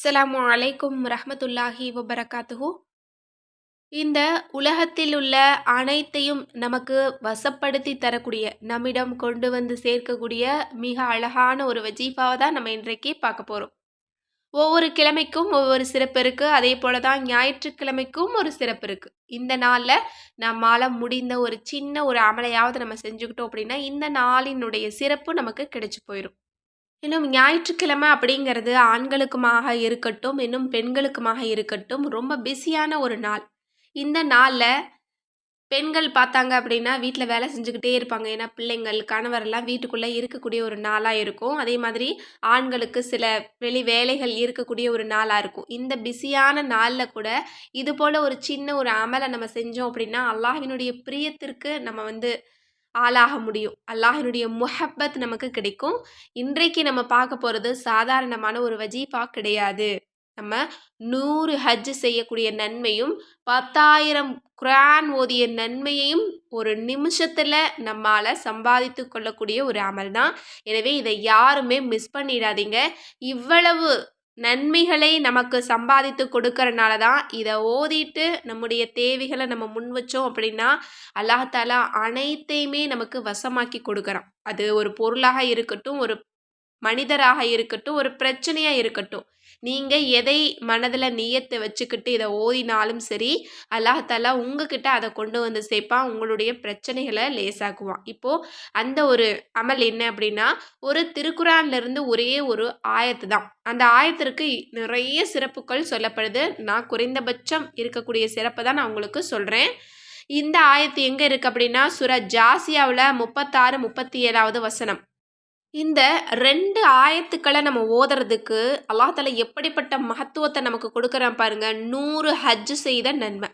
அஸ்லாம் அலைக்கும் ரஹமத்துல்லாஹி வபரகாத்துஹு. இந்த உலகத்தில் உள்ள அனைத்தையும் நமக்கு வசப்படுத்தி தரக்கூடிய நம்மிடம் கொண்டு வந்து சேர்க்கக்கூடிய மிக அழகான ஒரு வஜீஃபாவை தான் நம்ம இன்றைக்கு பார்க்க போகிறோம் ஒவ்வொரு கிழமைக்கும் ஒவ்வொரு சிறப்பு இருக்குது அதே போல தான் ஞாயிற்றுக்கிழமைக்கும் ஒரு சிறப்பு இருக்குது இந்த நாளில் நம்மால் முடிந்த ஒரு சின்ன ஒரு அமலையாவது நம்ம செஞ்சுக்கிட்டோம் அப்படின்னா இந்த நாளினுடைய சிறப்பு நமக்கு கிடைச்சி போயிடும் இன்னும் ஞாயிற்றுக்கிழமை அப்படிங்கிறது ஆண்களுக்குமாக இருக்கட்டும் இன்னும் பெண்களுக்குமாக இருக்கட்டும் ரொம்ப பிஸியான ஒரு நாள். இந்த நாளில் பெண்கள் பார்த்தாங்க அப்படின்னா வீட்டில் வேலை செஞ்சுக்கிட்டே இருப்பாங்க. ஏன்னா பிள்ளைங்கள் கணவரெல்லாம் வீட்டுக்குள்ளே இருக்கக்கூடிய ஒரு நாளாக இருக்கும். அதே மாதிரி ஆண்களுக்கு சில வெளி வேலைகள் இருக்கக்கூடிய ஒரு நாளாக இருக்கும். இந்த பிஸியான நாளில் கூட இது போல் ஒரு சின்ன ஒரு அமலை நம்ம செஞ்சோம் அப்படின்னா அல்லாஹினுடைய பிரியத்திற்கு நம்ம வந்து ஆளாக முடியும். அல்லாஹினுடைய முஹப்பத் நமக்கு கிடைக்கும். இன்றைக்கு நம்ம பார்க்க போகிறது சாதாரணமான ஒரு வஜீஃபா கிடையாது. நம்ம நூறு ஹஜ் செய்யக்கூடிய நன்மையும் பத்தாயிரம் குரான் ஓதிய நன்மையையும் ஒரு நிமிஷத்தில் நம்மால் சம்பாதித்து கொள்ளக்கூடிய ஒரு அமல் தான் எனவே இதை யாருமே மிஸ் பண்ணிடாதீங்க. இவ்வளவு நன்மைகளை நமக்கு சம்பாதித்து கொடுக்கறனால தான் இதை ஓதிட்டு நம்முடைய தேவைகளை நம்ம முன் வச்சோம் அப்படின்னா அல்லாஹாலா அனைத்தையுமே நமக்கு வசமாக்கி கொடுக்குறான். அது ஒரு பொருளாக இருக்கட்டும் ஒரு மனிதராக இருக்கட்டும் ஒரு பிரச்சனையாக இருக்கட்டும். நீங்கள் எதை மனதில் நீயத்தை வச்சுக்கிட்டு இதை ஓதினாலும் சரி அல்லாஹாலா உங்ககிட்ட அதை கொண்டு வந்து சேர்ப்பான் உங்களுடைய பிரச்சனைகளை லேசாக்குவான். இப்போது அந்த ஒரு அமல் என்ன அப்படின்னா ஒரு திருக்குறான்லேருந்து ஒரே ஒரு ஆயத்து தான். அந்த ஆயத்திற்கு நிறைய சிறப்புகள் சொல்லப்படுது. நான் குறைந்தபட்சம் இருக்கக்கூடிய சிறப்பை தான் நான் உங்களுக்கு சொல்கிறேன் இந்த ஆயத்து எங்கே இருக்குது அப்படின்னா சுர ஜாசியாவில் முப்பத்தாறு முப்பத்தி ஏழாவது வசனம். இந்த ரெண்டு ஆயத்துக்களை நம்ம ஓதுறதுக்கு அல்லாஹால எப்படிப்பட்ட மகத்துவத்தை நமக்கு கொடுக்குறான் பாருங்க. நூறு ஹஜ் செய்த நன்மை.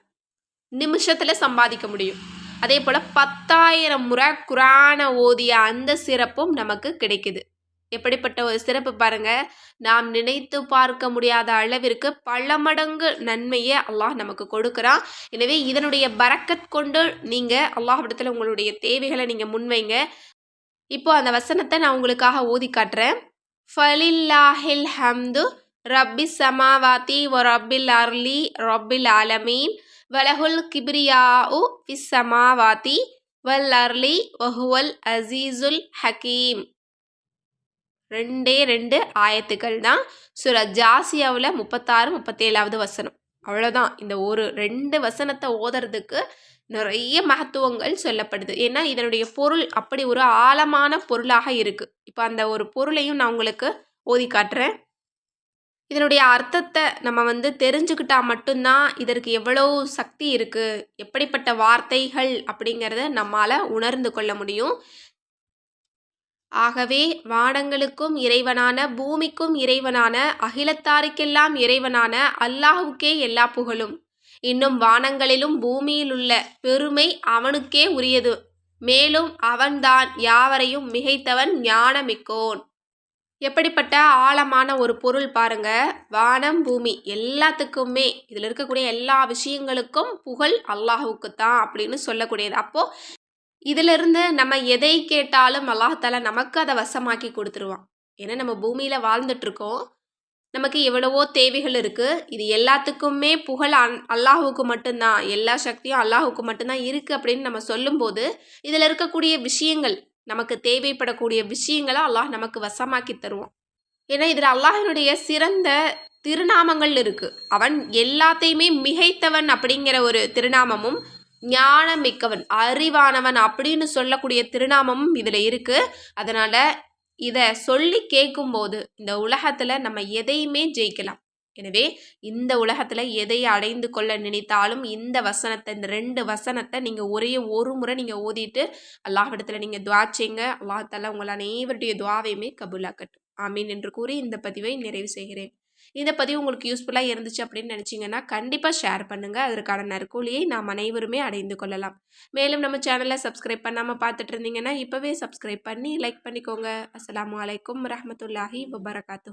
நிமிஷத்தில் சம்பாதிக்க முடியும். அதே போல் பத்தாயிரம் முறை குரானை ஓதிய அந்த சிறப்பும் நமக்கு கிடைக்குது. எப்படிப்பட்ட ஒரு சிறப்பு பாருங்க. நாம் நினைத்து பார்க்க முடியாத அளவிற்கு பல மடங்கு நன்மையை அல்லாஹ் நமக்கு கொடுக்குறான். எனவே இதனுடைய பறக்கத் கொண்டு நீங்கள் அல்லாஹ் உங்களுடைய தேவைகளை நீங்கள் முன்வைங்க. இப்போ அந்த வசனத்தை நான் உங்களுக்காக ஓதி காட்டுறேன். ஃபலில்லாஹில் ஹம்து ரப்பி சமாவாத்தி ஒ ரப்பில் அர்லி ரப்பில் ஆலமீன் வலஹுல் கிப்ரியாஉ ஃபிஸ் சமாவாத்தி வல் அர்லி ஒஹுவல் அசீசுல் ஹக்கீம் ரெண்டே ரெண்டு ஆயத்துக்கள் தான். சுர ஜாசியாவில் முப்பத்தாறு முப்பத்தேழாவது வசனம். அவ்வளோதான் இந்த ஒரு ரெண்டு வசனத்தை ஓதுறதுக்கு நிறைய மகத்துவங்கள் சொல்லப்படுது. ஏன்னா இதனுடைய பொருள் அப்படி ஒரு ஆழமான பொருளாக இருக்குது இப்போ அந்த ஒரு பொருளையும் நான் உங்களுக்கு ஓதி காட்டுறேன். இதனுடைய அர்த்தத்தை நம்ம வந்து தெரிஞ்சுக்கிட்டா மட்டும்தான் இதற்கு எவ்வளோ சக்தி இருக்குது எப்படிப்பட்ட வார்த்தைகள் அப்படிங்கிறத நம்மால் உணர்ந்து கொள்ள முடியும். ஆகவே வானங்களுக்கும் இறைவனான பூமிக்கும் இறைவனான அகிலத்தாருக்கெல்லாம் இறைவனான அல்லாஹுக்கே எல்லா புகழும். இன்னும் வானங்களிலும் பூமியிலுள்ள பெருமை அவனுக்கே உரியது. மேலும் அவன்தான் யாவரையும் மிகைத்தவன் ஞானமிக்கோன். எப்படிப்பட்ட ஆழமான ஒரு பொருள் பாருங்க. வானம் பூமி எல்லாத்துக்குமே இதில் இருக்கக்கூடிய எல்லா விஷயங்களுக்கும் புகழ் அல்லாஹுக்கு தான் அப்படின்னு சொல்லக்கூடியது. அப்போது இதிலிருந்து நம்ம எதை கேட்டாலும் அல்லாஹால நமக்கு அதை வசமாக்கி கொடுத்துருவான். ஏன்னா நம்ம பூமியில் வாழ்ந்துட்டுருக்கோம். நமக்கு எவ்வளவோ தேவைகள் இருக்குது இது எல்லாத்துக்குமே புகழ் அன் அல்லாஹுக்கு மட்டும்தான். எல்லா சக்தியும் அல்லாஹுக்கு மட்டும்தான் இருக்குது அப்படின்னு நம்ம சொல்லும்போது இதில் இருக்கக்கூடிய விஷயங்கள் நமக்கு தேவைப்படக்கூடிய விஷயங்களை அல்லாஹ் நமக்கு வசமாக்கி தருவோம் ஏன்னா இதில் அல்லாஹினுடைய சிறந்த திருநாமங்கள் இருக்குது அவன் எல்லாத்தையுமே மிகைத்தவன் அப்படிங்கிற ஒரு திருநாமமும் ஞானம் மிக்கவன் அறிவானவன் அப்படின்னு சொல்லக்கூடிய திருநாமமும் இதில் இருக்குது அதனால் இதை சொல்லி கேட்கும்போது இந்த உலகத்தில் நம்ம எதையுமே ஜெயிக்கலாம். எனவே இந்த உலகத்தில் எதை அடைந்து கொள்ள நினைத்தாலும் இந்த வசனத்தை இந்த ரெண்டு வசனத்தை நீங்கள் ஒரே ஒரு முறை நீங்கள் ஓதிட்டு அல்லாஹிடத்தில் நீங்கள் துவா செய்யுங்க. அல்லாஹால உங்கள் அனைவருடைய துவாவையுமே கபூலாக்கட்டும். ஆமீன் என்று கூறி இந்த பதிவை நிறைவு செய்கிறேன். இந்த பதிவு உங்களுக்கு யூஸ்ஃபுல்லாக இருந்துச்சு அப்படின்னு நினச்சிங்கன்னா கண்டிப்பாக ஷேர் பண்ணுங்கள் அதற்கான நற்கூலியை நாம் அனைவருமே அடைந்து கொள்ளலாம். மேலும் நம்ம சேனலை சப்ஸ்கிரைப் பண்ணாமல் பார்த்துட்டு இருந்தீங்கன்னா இப்போவே சப்ஸ்கிரைப் பண்ணி லைக் பண்ணிக்கோங்க. அஸ்லாம் வலைக்கம் ரஹமத்துல்லாஹி வபரகாத்து